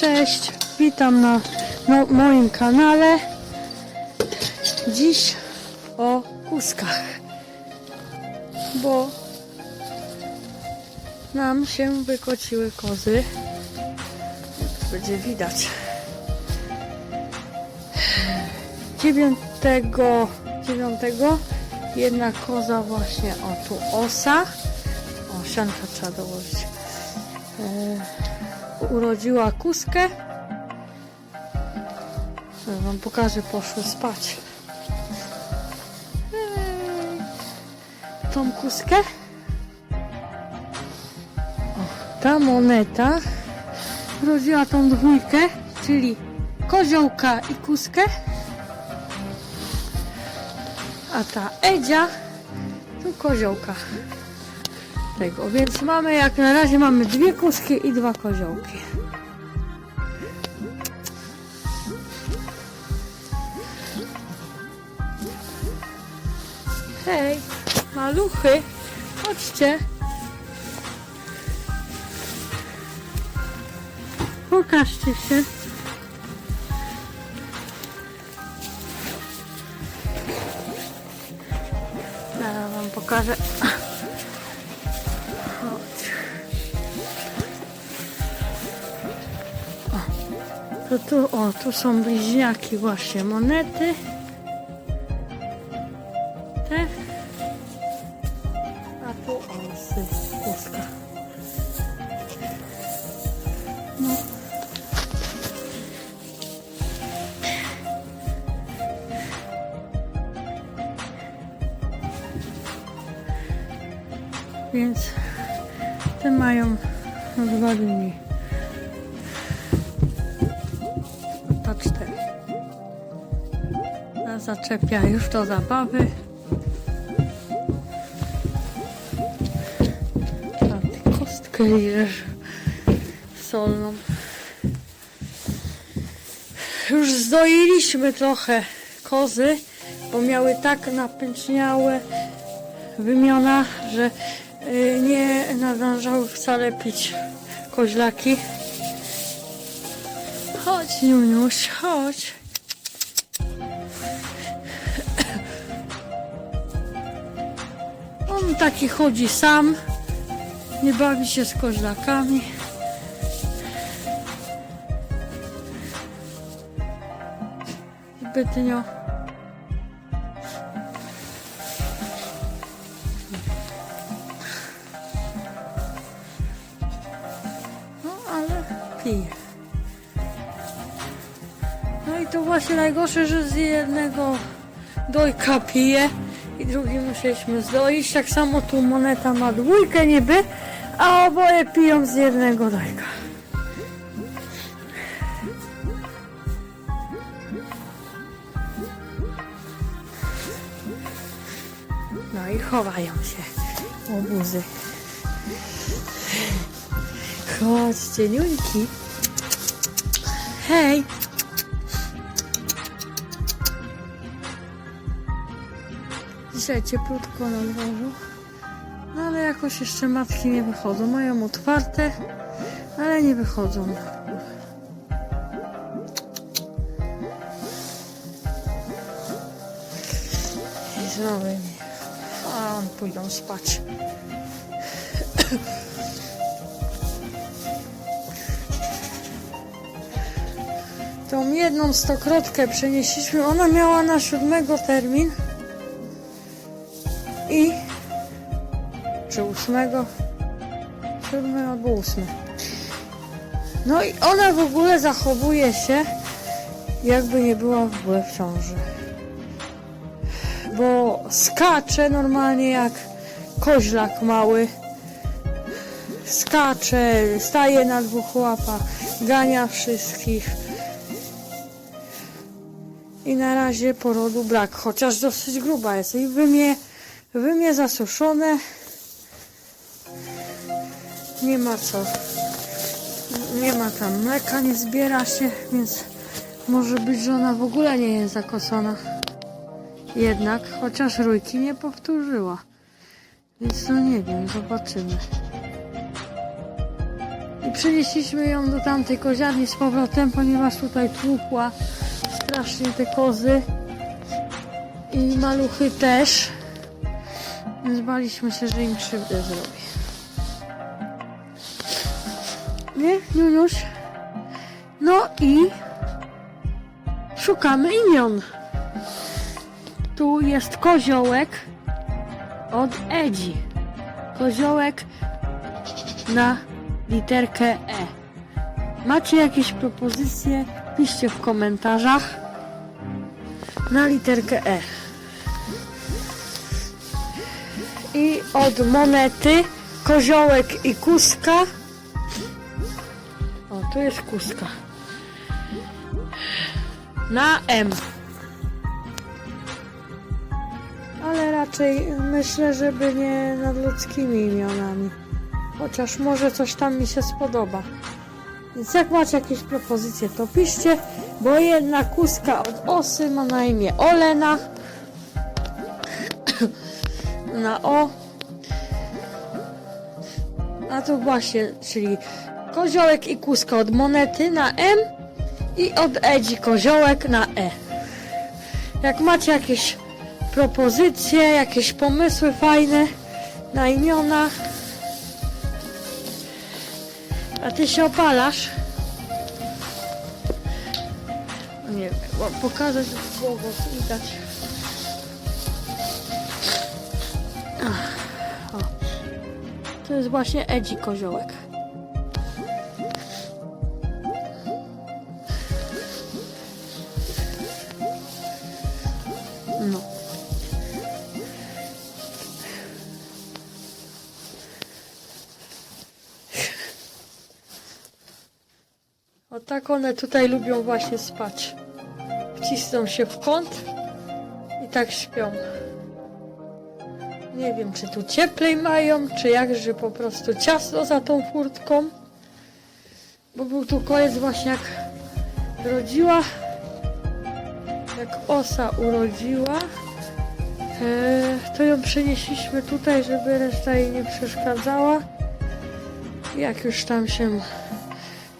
Cześć, witam na moim kanale. Dziś o kuskach, bo nam się wykociły kozy. Będzie widać. 9, 9 jedna koza właśnie o tu osa. O, sianka trzeba dołożyć. E, urodziła kuskę. Ja wam pokażę, poszły spać. Ej, Tą kuskę. O, ta moneta urodziła tą dwójkę, czyli koziołka i kuskę. A ta Edzia to koziołka tego. Więc mamy, jak na razie mamy dwie kuski i dwa koziołki. Hej, maluchy, chodźcie. Pokażcie się. Zaraz wam pokażę. To tu, o, tu są bliźniaki właśnie, monety. Te. A tu osy, puska. No. Więc te mają no, dwa dni. Zaczepia już do zabawy. Kostkę liżesz solną. Już zdoiliśmy trochę kozy, bo miały tak napęczniałe wymiona, że y, nie nadążały wcale pić koźlaki. Chodź, Niuniuś, chodź. Taki chodzi sam, nie bawi się z koźlakami. Zbytnio. No ale pije. No i to właśnie najgorsze, że z jednego dojka pije drugi musieliśmy zdoić. Tak samo tu moneta ma dwójkę niby, a oboje piją z jednego dojka. No i chowają się obuzy. Chodźcie, niuńki. Hej. Dzisiaj cieplutko na dworzu. Ale jakoś jeszcze matki nie wychodzą. Mają otwarte, ale nie wychodzą. I znowu. A on pójdą spać. Tą jedną stokrotkę przenieśliśmy. Ona miała na siódmego termin. I czy ósmego? Siódmy albo ósmy. No i ona w ogóle zachowuje się, jakby nie była w ogóle w ciąży. Bo skacze normalnie jak koźlak mały. Skacze, staje na dwóch łapach, gania wszystkich. I na razie porodu brak, chociaż dosyć gruba jest. I wymie, wymie zasuszone. Nie ma co. Nie ma tam mleka, nie zbiera się, więc może być, że ona w ogóle nie jest zakosona. Jednak, chociaż rójki nie powtórzyła. Więc no nie wiem, zobaczymy. I przenieśliśmy ją do tamtej koziarni z powrotem, ponieważ tutaj tłukła strasznie te kozy. I maluchy też. Więc baliśmy się, że im krzywdę zrobi. Nie, Niuniuś? No i szukamy imion. Tu jest koziołek od Edzi. Koziołek na literkę E. Macie jakieś propozycje? Piszcie w komentarzach na literkę E. I od monety koziołek i kuska. O, tu jest kuska. Na M. Ale raczej myślę, żeby nie nad ludzkimi imionami. Chociaż może coś tam mi się spodoba. Więc jak macie jakieś propozycje, to piszcie, bo jedna kuska od osy ma na imię Olena. Na O. A to właśnie, czyli koziołek i kuska od monety na M i od Edzi koziołek na E. Jak macie jakieś propozycje, jakieś pomysły fajne na imiona, a ty się opalasz? Nie pokażę że głową widać. Jest właśnie Edzi koziołek. No. O tak one tutaj lubią właśnie spać. Wcisną się w kąt i tak śpią. Nie wiem, czy tu cieplej mają, czy jak, że po prostu ciasno za tą furtką. Bo był tu koniec właśnie jak rodziła, jak osa urodziła, e, to ją przenieśliśmy tutaj, żeby reszta jej nie przeszkadzała. Jak już tam się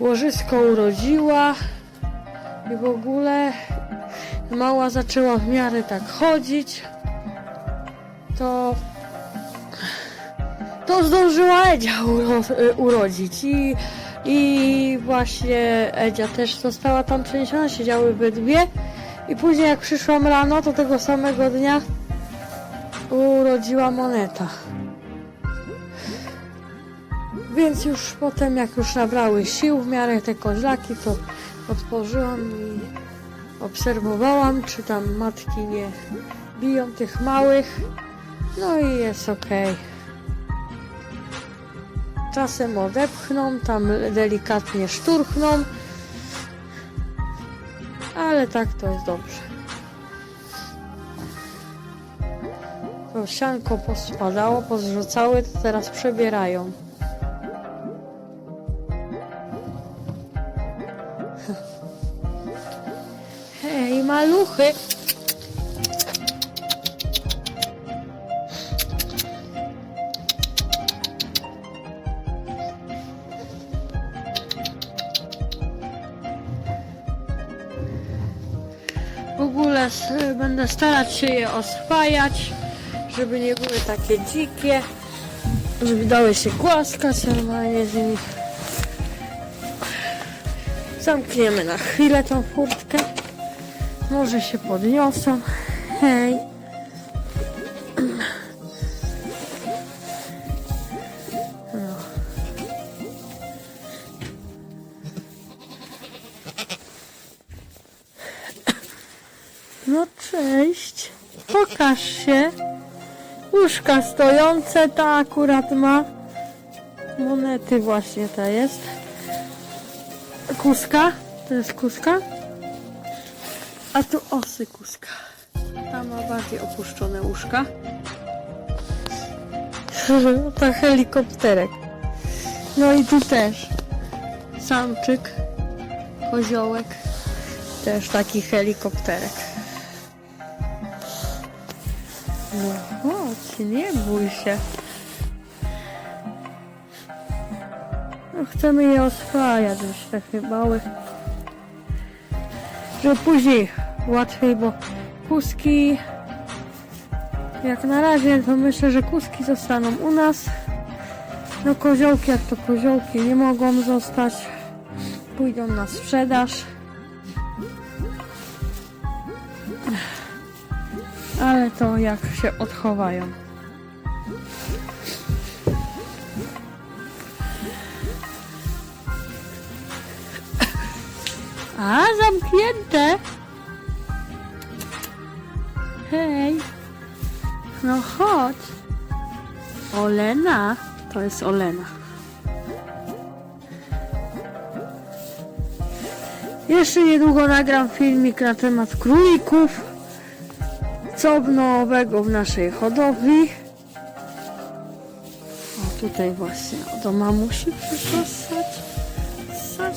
łożysko urodziła i w ogóle mała zaczęła w miarę tak chodzić, to to zdążyła Edzia uro, y, urodzić i, i właśnie Edzia też została tam przeniesiona, siedziały we dwie i później jak przyszłam rano, to tego samego dnia urodziła moneta. Więc już potem, jak już nabrały sił w miarę te koźlaki, to otworzyłam i obserwowałam, czy tam matki nie biją tych małych. No i jest ok. Czasem odepchną, tam delikatnie szturchną, ale tak to jest dobrze. To sianko pospadało, pozrzucały, to teraz przebierają. Hej, maluchy! Będę starać się je oswajać, żeby nie były takie dzikie, żeby dały się głaskać normalnie z nimi. Zamkniemy na chwilę tą furtkę. Może się podniosą. Hej. No cześć. Pokaż się. Łóżka stojące, ta akurat ma. Monety właśnie ta jest. Kuska. To jest kuska. A tu osy kuska. Ta ma bardziej opuszczone łóżka. to helikopterek. No i tu też. Samczyk. Koziołek. Też taki helikopterek. No chodź, nie bój się. No, chcemy je oswajać już takie małe. Żeby później łatwiej, bo kuski jak na razie to myślę, że kuski zostaną u nas. No koziołki jak to koziołki nie mogą zostać. Pójdą na sprzedaż. Ale to jak się odchowają. A, zamknięte. Hej. No chodź. Olena. To jest Olena. Jeszcze niedługo nagram filmik na temat królików. Co nowego w naszej hodowli. O, tutaj właśnie do mamusi przyszła ssać. Ssać.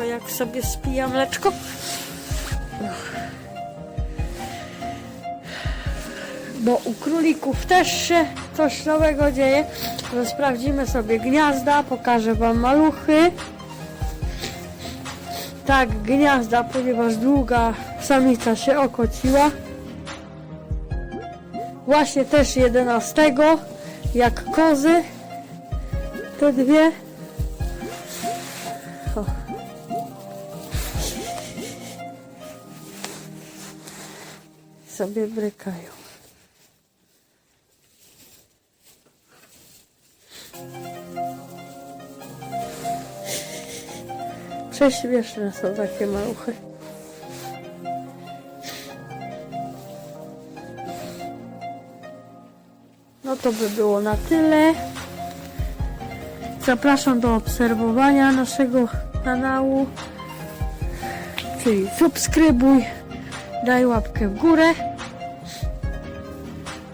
O, jak sobie spija mleczko. Bo u królików też się coś nowego dzieje. No, sprawdzimy sobie gniazda, pokażę Wam maluchy. Tak, gniazda, ponieważ długa samica się okociła. Właśnie też 11, jak kozy. Te dwie. O. Sobie brykają. Prześmieszne są takie maluchy. No to by było na tyle. Zapraszam do obserwowania naszego kanału. Czyli subskrybuj, daj łapkę w górę.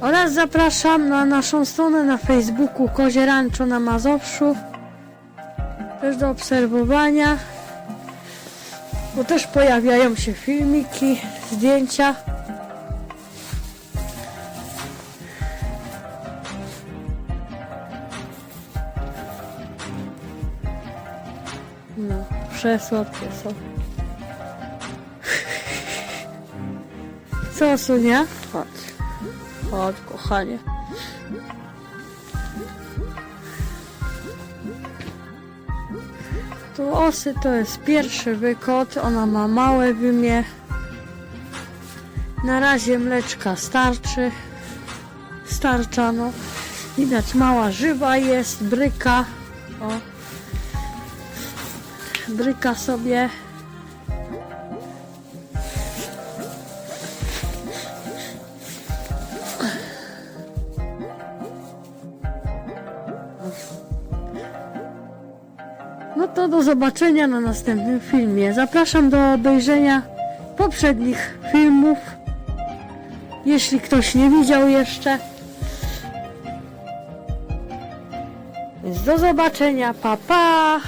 Oraz zapraszam na naszą stronę na Facebooku Kozie Rancho na Mazowszu. Też do obserwowania. Bo też pojawiają się filmiki, zdjęcia. Przesłodkie są. Co, Sunia? Chodź. Chodź, kochanie. Tu osy to jest pierwszy wykot. Ona ma małe wymie. Na razie mleczka starczy. Starcza, no. Widać mała żywa jest, bryka. O. Bryka sobie. No to do zobaczenia na następnym filmie. Zapraszam do obejrzenia poprzednich filmów. Jeśli ktoś nie widział jeszcze. Więc do zobaczenia. Pa pa!